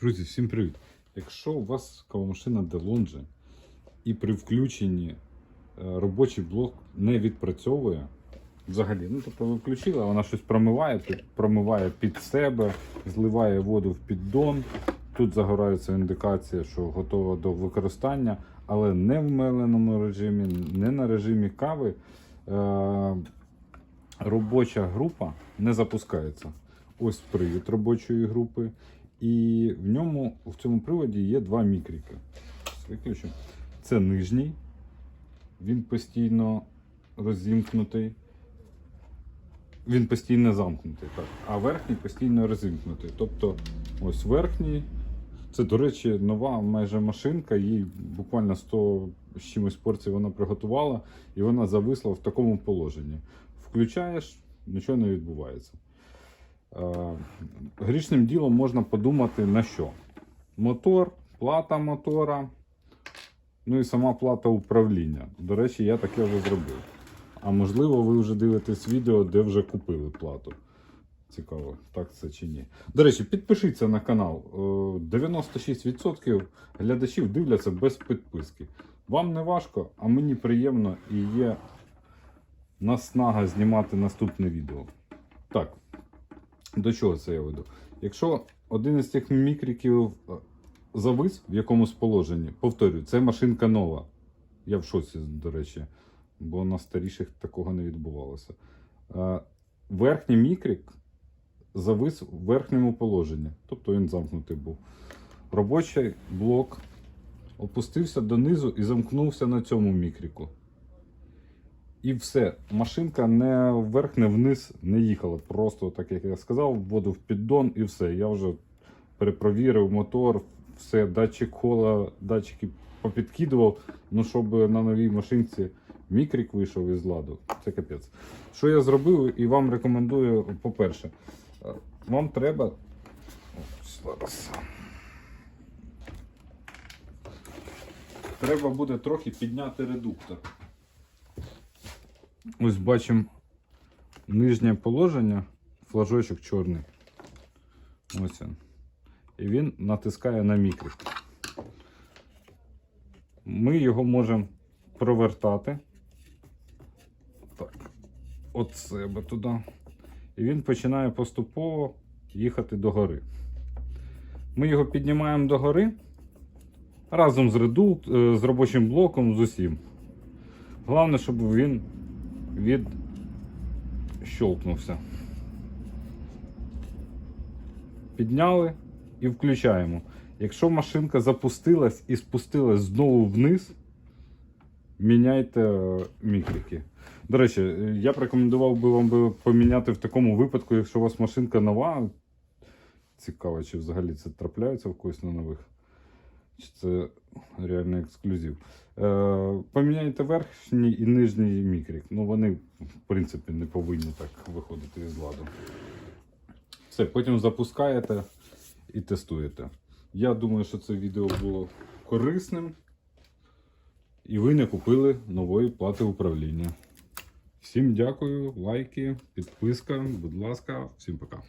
Друзі, всім привіт! Якщо у вас кавомашина Delonge і при включенні е, робочий блок не відпрацьовує взагалі, ну тобто ви включили, а вона щось промиває, промиває під себе, зливає воду в піддон. Тут загорається індикація, що готова до використання, але не в меленому режимі, не на режимі кави. Е- робоча група не запускається. Ось привід робочої групи. І в ньому в цьому приводі є два. Виключу. Це нижній, він постійно розімкнутий. Він постійно замкнутий, так. А верхній постійно розімкнутий. Тобто, ось верхній. Це, до речі, нова майже машинка, їй буквально 100 з чимось порцій вона приготувала, і вона зависла в такому положенні. Включаєш, нічого не відбувається. Е, Грішним ділом можна подумати на що? Мотор, плата мотора, ну і сама плата управління. До речі, я таке вже зробив. А можливо, ви вже дивитесь відео, де вже купили плату. Цікаво, так це чи ні. До речі, підпишіться на канал. Е, 96% глядачів дивляться без підписки. Вам не важко, а мені приємно і є наснага знімати наступне відео. Так, до чого це я веду? Якщо один із цих мікриків е, завис в якомусь положенні, повторюю, це машинка нова. Я в шоці, до речі, бо на старіших такого не відбувалося. Е, Верхній мікрик завис в верхньому положенні, тобто він замкнутий був. Робочий блок опустився донизу і замкнувся на цьому мікріку. І все. Машинка не вверх, не вниз не їхала. Просто, так як я сказав, воду в піддон і все. Я вже перепровірив мотор, все, датчик кола, датчики попідкидував. Ну, щоб на новій машинці мікрік вийшов із ладу. Це капець. Що я зробив і вам рекомендую, по-перше, вам треба. Треба буде трохи підняти редуктор. Ось бачимо нижнє положення, флажочок чорний. Ось він. І він натискає на мікрик. Ми його можемо провертати. Так, от себе туди. І він починає поступово їхати догори. Ми його піднімаємо догори разом з редукт, е, з робочим блоком, з усім. Головне, щоб він відщолкнувся. Підняли і включаємо. Якщо машинка запустилась і спустилась знову вниз, міняйте е, мікрики. До речі, е, я б рекомендував би вам поміняти в такому випадку, якщо у вас машинка нова. Цікаво, чи взагалі це трапляється в когось на нових. Це реально ексклюзив. Е, поміняйте верхній і нижній мікрик. Ну, вони, в принципі, не повинні так виходити із ладу. Все, потім запускаєте і тестуєте. Я думаю, що це відео було корисним. І ви не купили нової плати управління. Всім дякую, лайки, підписка, будь ласка, всім пока.